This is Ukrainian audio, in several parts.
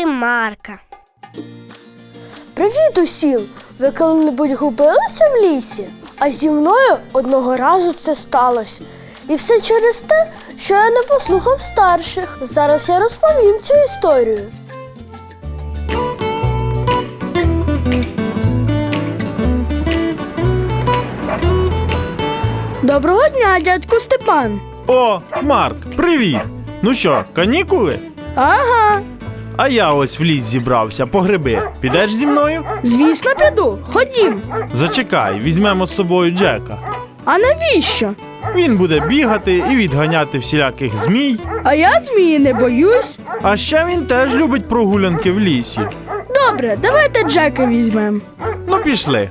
Марка. Привіт усім! Ви коли-небудь губилися в лісі? А зі мною одного разу це сталося. І все через те, що я не послухав старших. Зараз я розповім цю історію. Доброго дня, дядьку Степан. О, Марк, привіт! Ну що, канікули? Ага, А я ось в ліс зібрався по гриби. Підеш зі мною? звісно, піду. Ходім. Зачекай, візьмемо з собою Джека. А навіщо? Він буде бігати і відганяти всіляких змій. А я змії не боюсь. А ще він теж любить прогулянки в лісі. Добре, давайте Джека візьмемо. Ну, пішли.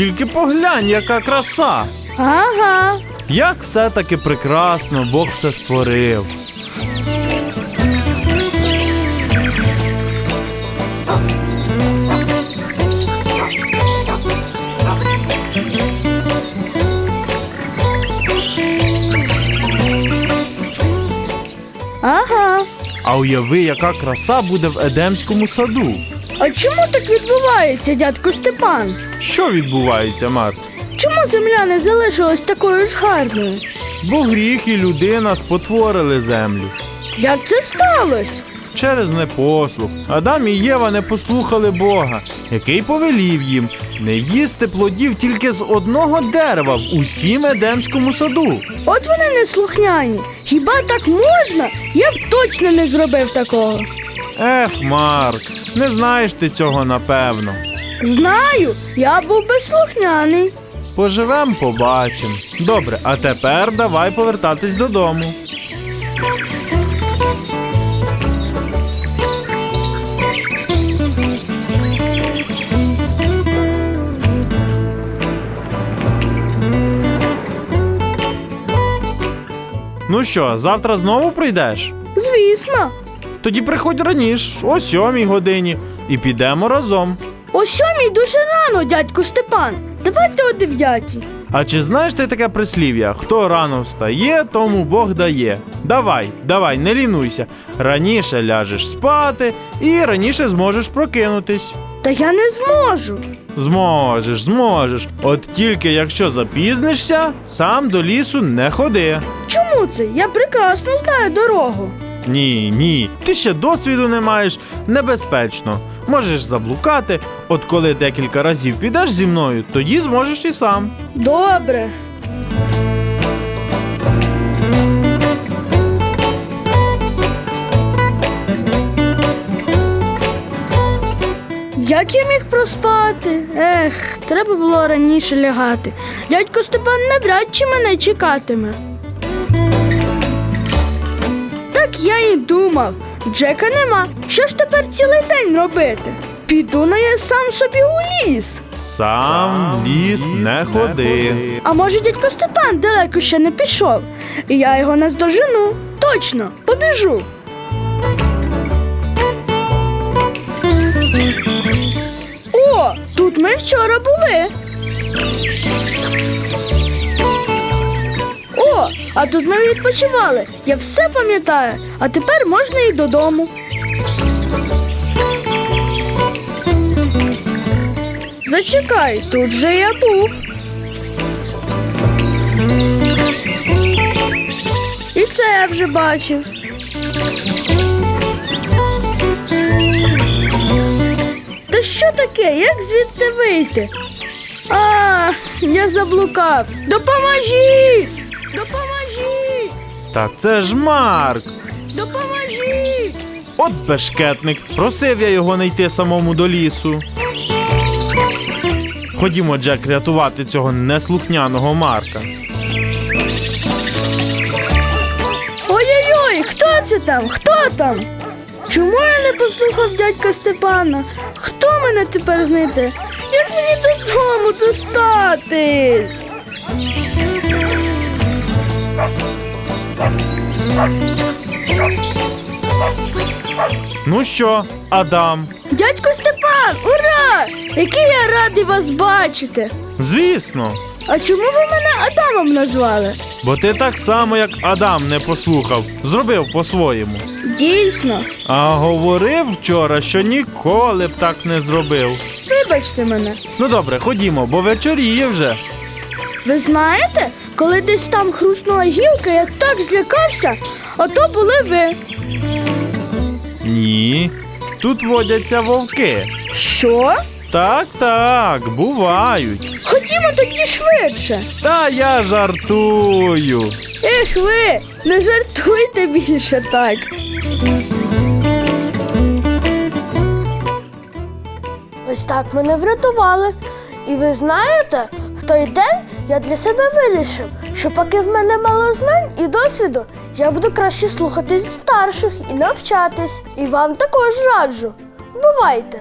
Тільки поглянь, яка краса! Ага. Як все-таки прекрасно Бог все створив. Ага. А уяви, яка краса буде в Едемському саду. А чому так відбувається, дядько Степан? Що відбувається, Марк? Чому земля не залишилась такою ж гарною? Бо гріх і людина спотворили землю. Як це сталося? Через непослух Адам і Єва не послухали Бога, який повелів їм не їсти плодів тільки з одного дерева в усім Едемському саду. От вони неслухняні. Хіба так можна? Я б точно не зробив такого. Ех, Марк, не знаєш ти цього напевно. Знаю, я був безслухняний. Поживем, побачим. Добре, а тепер давай повертатись додому. Ну що, завтра знову прийдеш? Звісно. Тоді приходь раніше, о сьомій годині, і підемо разом. О сьомій дуже рано, дядько Степан. Давайте о дев'ятій. А чи знаєш ти таке прислів'я? Хто рано встає, тому Бог дає. Давай, давай, не лінуйся. Раніше ляжеш спати і раніше зможеш прокинутись. Та я не зможу. Зможеш, зможеш. От тільки якщо запізнишся, сам до лісу не ходи. Чому це? Я прекрасно знаю дорогу. Ні, ні, ти ще досвіду не маєш, небезпечно. Можеш заблукати, от коли декілька разів підеш зі мною, тоді зможеш і сам. Добре. Як я міг проспати? Ех, треба було раніше лягати. Дядько Степан навряд чи мене чекатиме. Так я і думав. Джека нема. Що ж тепер цілий день робити? Піду на я сам собі у ліс. Сам в ліс не ходи. А може дядько Степан далеко ще не пішов, і я його наздожену. Точно, побіжу. О, тут ми вчора були. А тут ми відпочивали. Я все пам'ятаю, а тепер можна і додому. Зачекай, тут же я був. І це я вже бачив. Та що таке? Як звідси вийти? А, я заблукав. Допоможіть! Допоможіть! Так це ж Марк. Допоможіть! От бешкетник. Просив я його не йти самому до лісу. Ходімо, Джек, рятувати цього неслухняного Марка. Ой-ой-ой, хто це там? Хто там? Чому я не послухав дядька Степана? Хто мене тепер знайде? Як мені додому достатись? Ну що, Адам? Дядько Степан, ура! Який я радий вас бачити! Звісно, А чому ви мене Адамом назвали? бо ти так само, як Адам не послухав, зробив по-своєму. Дійсно, А говорив вчора, що ніколи б так не зробив. вибачте мене. Ну добре, ходімо, бо вечоріє вже. Ви знаєте, коли десь там хрустнула гілка, я так злякався, а то були ви. Ні. Тут водяться вовки. Що? Так, так, бувають. Ходімо тоді швидше. Та я жартую. Ех ви, не жартуйте більше так. Ось так мене врятували. І ви знаєте, в той день я для себе вирішив, що поки в мене мало знань і досвіду, я буду краще слухати старших і навчатись. І вам також раджу. Бувайте!